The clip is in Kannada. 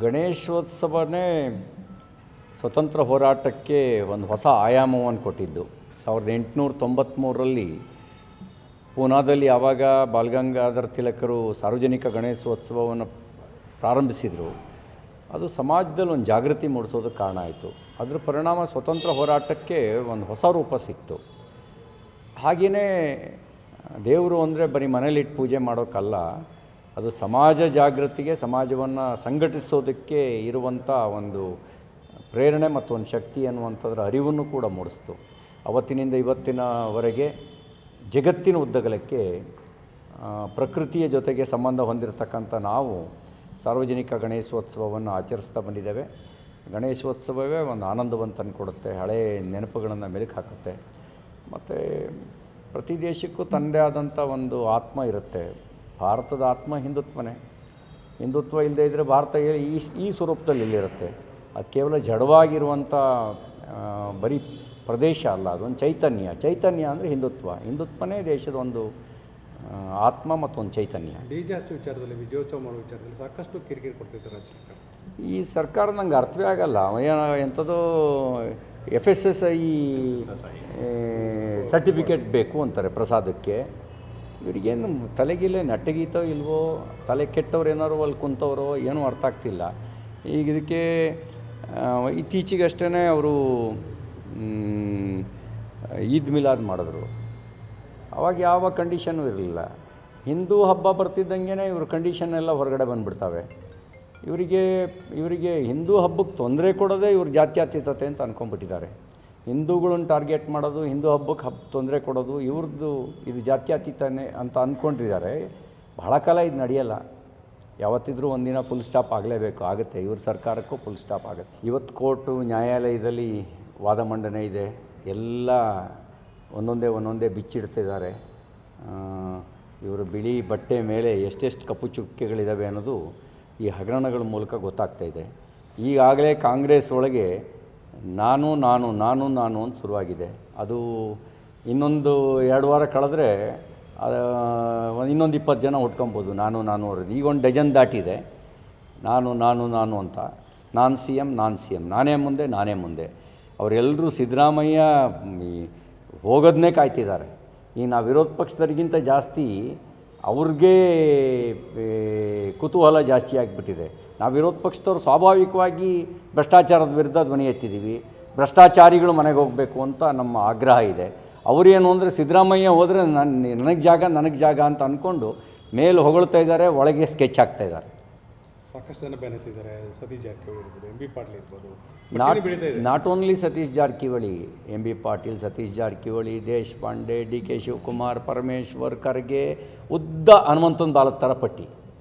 ಗಣೇಶೋತ್ಸವನೇ ಸ್ವತಂತ್ರ ಹೋರಾಟಕ್ಕೆ ಒಂದು ಹೊಸ ಆಯಾಮವನ್ನು ಕೊಟ್ಟಿದ್ದು. ಸಾವಿರದ ಎಂಟುನೂರ ತೊಂಬತ್ತ್ಮೂರರಲ್ಲಿ ಪೂನಾದಲ್ಲಿ ಆವಾಗ ಬಾಲಗಂಗಾಧರ ತಿಲಕರು ಸಾರ್ವಜನಿಕ ಗಣೇಶೋತ್ಸವವನ್ನು ಪ್ರಾರಂಭಿಸಿದರು. ಅದು ಸಮಾಜದಲ್ಲಿ ಒಂದು ಜಾಗೃತಿ ಮೂಡಿಸೋದಕ್ಕೆ ಕಾರಣ ಆಯಿತು. ಅದರ ಪರಿಣಾಮ ಸ್ವತಂತ್ರ ಹೋರಾಟಕ್ಕೆ ಒಂದು ಹೊಸ ರೂಪ ಸಿಕ್ತು. ಹಾಗೆಯೇ ದೇವರು ಅಂದರೆ ಬರೀ ಮನೇಲಿಟ್ಟು ಪೂಜೆ ಮಾಡೋಕ್ಕಲ್ಲ ಅದು ಸಮಾಜ ಜಾಗೃತಿಗೆ, ಸಮಾಜವನ್ನು ಸಂಘಟಿಸೋದಕ್ಕೆ ಇರುವಂಥ ಒಂದು ಪ್ರೇರಣೆ ಮತ್ತು ಒಂದು ಶಕ್ತಿ ಅನ್ನುವಂಥದ್ರ ಅರಿವನ್ನು ಕೂಡ ಮೂಡಿಸ್ತು. ಅವತ್ತಿನಿಂದ ಇವತ್ತಿನವರೆಗೆ ಜಗತ್ತಿನ ಉದ್ದಗಲಕ್ಕೆ ಪ್ರಕೃತಿಯ ಜೊತೆಗೆ ಸಂಬಂಧ ಹೊಂದಿರತಕ್ಕಂಥ ನಾವು ಸಾರ್ವಜನಿಕ ಗಣೇಶೋತ್ಸವವನ್ನು ಆಚರಿಸ್ತಾ ಬಂದಿದ್ದೇವೆ. ಗಣೇಶೋತ್ಸವವೇ ಒಂದು ಆನಂದವಂತನ ಕೊಡುತ್ತೆ ಹಳೆಯ ನೆನಪುಗಳನ್ನು ಮೆಲುಕು ಹಾಕುತ್ತೆ. ಮತ್ತು ಪ್ರತಿ ದೇಶಕ್ಕೂ ತನ್ನದೇ ಆದಂಥ ಒಂದು ಆತ್ಮ ಇರುತ್ತೆ. ಭಾರತದ ಆತ್ಮ ಹಿಂದುತ್ವನೇ. ಹಿಂದುತ್ವ ಇಲ್ಲದೆ ಇದ್ದರೆ ಭಾರತ ಈ ಈ ಸ್ವರೂಪದಲ್ಲಿ ಇಲ್ಲಿರುತ್ತೆ ಅದು ಕೇವಲ ಜಡವಾಗಿರುವಂಥ ಬರೀ ಪ್ರದೇಶ ಅಲ್ಲ ಅದೊಂದು ಚೈತನ್ಯ. ಚೈತನ್ಯ ಅಂದರೆ ಹಿಂದುತ್ವ. ಹಿಂದುತ್ವನೇ ದೇಶದ ಒಂದು ಆತ್ಮ ಮತ್ತು ಒಂದು ಚೈತನ್ಯ. ಡಿ ಜಿ ಹಚ್ಚೋ ವಿಚಾರದಲ್ಲಿ ವಿಜಯೋತ್ಸವ ಮಾಡೋ ವಿಚಾರದಲ್ಲಿ ಸಾಕಷ್ಟು ಕಿರಿಕಿರಿ ಕೊಡ್ತಿದ್ದಾರೆ ರಾಜ್ಯ ಸರ್ಕಾರ. ಈ ಸರ್ಕಾರ ನಂಗೆ ಅರ್ಥವೇ ಆಗಲ್ಲ. ಏನೋ ಎಂಥದೋ F S S I certificate ಬೇಕು ಅಂತಾರೆ ಪ್ರಸಾದಕ್ಕೆ. ಇವರಿಗೇನು ತಲೆಗಿಲ್ಲೇ ನೆಟ್ಟಗೀತೋ ಇಲ್ವೋ, ತಲೆ ಕೆಟ್ಟವ್ರು ಏನಾದ್ರು ಅಲ್ಲಿ ಕುಂತವ್ರೋ ಏನೂ ಅರ್ಥ ಆಗ್ತಿಲ್ಲ. ಈಗ ಇದಕ್ಕೆ ಇತ್ತೀಚೆಗಷ್ಟೇ ಅವರು ಈದ್ ಮಿಲಾದ್ ಮಾಡಿದ್ರು. ಅವಾಗ ಯಾವ ಕಂಡೀಷನ್ನು ಇರಲಿಲ್ಲ. ಹಿಂದೂ ಹಬ್ಬ ಬರ್ತಿದ್ದಂಗೆ ಇವ್ರ ಕಂಡೀಷನ್ ಎಲ್ಲ ಹೊರಗಡೆ ಬಂದುಬಿಡ್ತವೆ. ಇವರಿಗೆ ಇವರಿಗೆ ಹಿಂದೂ ಹಬ್ಬಕ್ಕೆ ತೊಂದರೆ ಕೊಡೋದೇ ಇವ್ರ ಜಾತ್ಯತೀತತೆ ಅಂತ ಅಂದ್ಕೊಂಡ್ಬಿಟ್ಟಿದ್ದಾರೆ ಹಿಂದೂಗಳನ್ನ ಟಾರ್ಗೆಟ್ ಮಾಡೋದು, ಹಿಂದೂ ಹಬ್ಬಕ್ಕೆ ಹಬ್ಬ ತೊಂದರೆ ಕೊಡೋದು, ಇವ್ರದ್ದು ಇದು ಜಾತ್ಯತೀತನೇ ಅಂತ ಅಂದ್ಕೊಂಡಿದ್ದಾರೆ ಬಹಳ ಕಾಲ ಇದು ನಡೆಯಲ್ಲ. ಯಾವತ್ತಿದ್ರೂ ಒಂದಿನ ಫುಲ್ ಸ್ಟಾಪ್ ಆಗಲೇಬೇಕು, ಆಗುತ್ತೆ. ಇವ್ರ ಸರ್ಕಾರಕ್ಕೂ ಫುಲ್ ಸ್ಟಾಪ್ ಆಗುತ್ತೆ. ಇವತ್ತು ಕೋರ್ಟು, ನ್ಯಾಯಾಲಯದಲ್ಲಿ ವಾದ ಮಂಡನೆ ಇದೆ. ಎಲ್ಲ ಒಂದೊಂದೇ ಒಂದೊಂದೇ ಬಿಚ್ಚಿಡ್ತಿದ್ದಾರೆ. ಇವರು ಬಿಳಿ ಬಟ್ಟೆ ಮೇಲೆ ಎಷ್ಟೆಷ್ಟು ಕಪ್ಪು ಚುಕ್ಕೆಗಳಿದ್ದಾವೆ ಅನ್ನೋದು ಈ ಹಗರಣಗಳ ಮೂಲಕ ಗೊತ್ತಾಗ್ತಾ ಇದೆ. ಈಗಾಗಲೇ ಕಾಂಗ್ರೆಸ್ ಒಳಗೆ ನಾನು ನಾನು ನಾನು ನಾನು ಅಂತ ಶುರುವಾಗಿದೆ. ಅದು ಇನ್ನೊಂದು ಎರಡು ವಾರ ಕಳೆದ್ರೆ ಇನ್ನೊಂದು ಇಪ್ಪತ್ತು ಜನ ಉಟ್ಕೊಬೋದು. ನಾನು ನಾನು ಅವ್ರದ್ದು. ಈಗ ಒಂದು ಡಜನ್ ದಾಟಿದೆ. ನಾನು ನಾನು ನಾನು ಅಂತ. ನಾನು ಸಿ ಎಂ ನಾನು ಸಿ ಎಂ ನಾನೇ ಮುಂದೆ ನಾನೇ ಮುಂದೆ. ಅವರೆಲ್ಲರೂ ಸಿದ್ದರಾಮಯ್ಯ ಹೋಗೋದನ್ನೇ ಕಾಯ್ತಿದ್ದಾರೆ. ಈ ನಾವು ವಿರೋಧ ಪಕ್ಷದವರಿಗಿಂತ ಜಾಸ್ತಿ ಅವ್ರಿಗೆ ಕುತೂಹಲ ಜಾಸ್ತಿ ಆಗಿಬಿಟ್ಟಿದೆ. ನಾವು ವಿರೋಧ ಪಕ್ಷದವ್ರು ಸ್ವಾಭಾವಿಕವಾಗಿ ಭ್ರಷ್ಟಾಚಾರದ ವಿರುದ್ಧ ಧ್ವನಿ ಎತ್ತಿದ್ದೀವಿ ಭ್ರಷ್ಟಾಚಾರಿಗಳು ಮನೆಗೆ ಹೋಗಬೇಕು ಅಂತ ನಮ್ಮ ಆಗ್ರಹ ಇದೆ. ಅವರೇನು ಅಂದರೆ ಸಿದ್ದರಾಮಯ್ಯ ಹೋದರೆ ನನ್ನ ನನಗೆ ಜಾಗ ನನಗೆ ಜಾಗ ಅಂತ ಅಂದ್ಕೊಂಡು ಮೇಲೆ ಹೊಗಳ್ತಾ ಇದ್ದಾರೆ ಒಳಗೆ ಸ್ಕೆಚ್ ಆಗ್ತಾ ಇದ್ದಾರೆ. ಸಾಕಷ್ಟು ಜನ ಬೆನ್ನತ್ತಿದ್ದಾರೆ ಸತೀಶ್ ಜಾರಕಿಹೊಳಿ ಇರ್ಬೋದು ಎಂ ಬಿ ಪಾಟೀಲ್ ಇರ್ಬೋದು. Not not only Satish Jarkiholi M B Patil Satish Jarkiholi Deshpande D K Shivakumar Parameshwar Kharge ಉದ್ದ ಹನುಮಂತನ ಬಾಲದ ಥರ ಪಟ್ಟಿ.